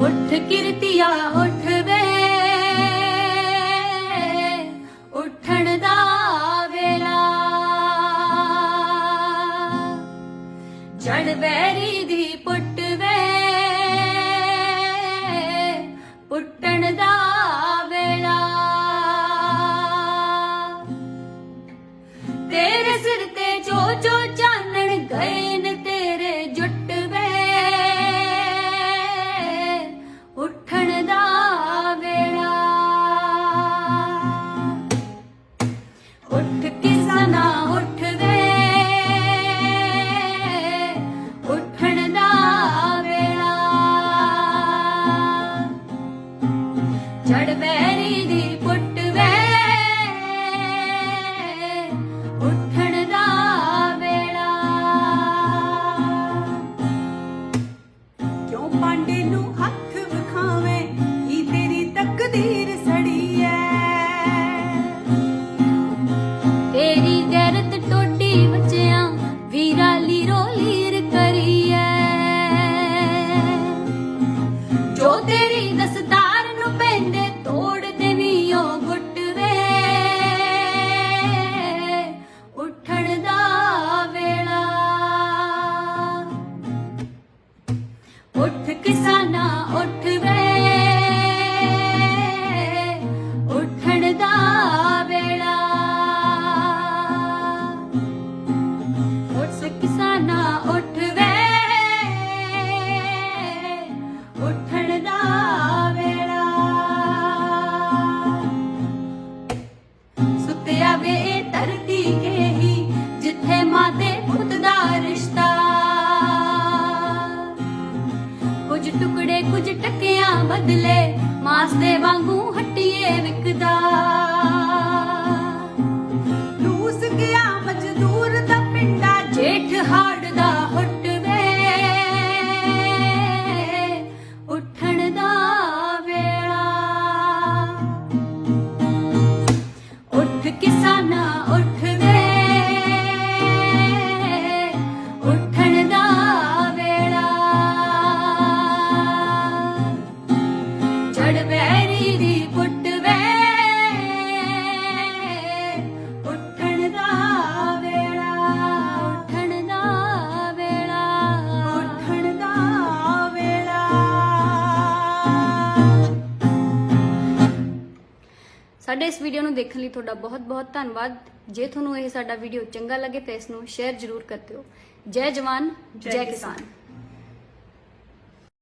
ਉੱਠ ਕਿਰਤੀਆ ਉੱਠ ਵੇ ਉੱਠਣ ਦਾ ਵੇਲਾ। ਜੜ ਵੈਰੀ ਦੀ ਪੁੱਟ ਵੇ ਪੁੱਟਣ ਦਾ ਵੇਲਾ। ਤੇਰੇ ਸਿਰ ਤੇ ਜੋ ਜੋ ਪੈਂਦੇ ਉਹ ਗੁੱਟ ਵੇ ਉੱਠਣ ਦਾ ਵੇਲਾ। ਉੱਠ ਕਿਸਾਨਾ ਉੱਠ ਕੁਝ ਟੁਕੜੇ ਕੁਝ ਟੱਕਿਆਂ ਬਦਲੇ, ਮਾਸ ਦੇ ਵਾਂਗੂ ਹੱਟੀਏ ਵਿਕਦਾ। ਲੂਸ ਗਿਆ ਮਜ਼ਦੂਰ ਦਾ ਪਿੰਡਾ, ਜੇਠ ਹਾੜ ਦਾ ਹੁੱਟ ਵੇ। ਉੱਠਣ ਦਾ ਵੇਲਾ। ਉੱਠ ਕਿਸਾਨਾ, ਉੱਠ ਸਾਡੇ ਇਸ ਵੀਡੀਓ ਨੂੰ ਦੇਖਣ ਲਈ ਤੁਹਾਡਾ ਬਹੁਤ-ਬਹੁਤ ਧੰਨਵਾਦ। ਜੇ ਤੁਹਾਨੂੰ ਇਹ ਸਾਡਾ ਵੀਡੀਓ ਚੰਗਾ ਲੱਗੇ ਤਾਂ ਇਸ ਨੂੰ ਸ਼ੇਅਰ ਜ਼ਰੂਰ ਕਰ ਦਿਓ। ਜੈ ਜਵਾਨ ਜੈ। ਕਿਸਾਨ।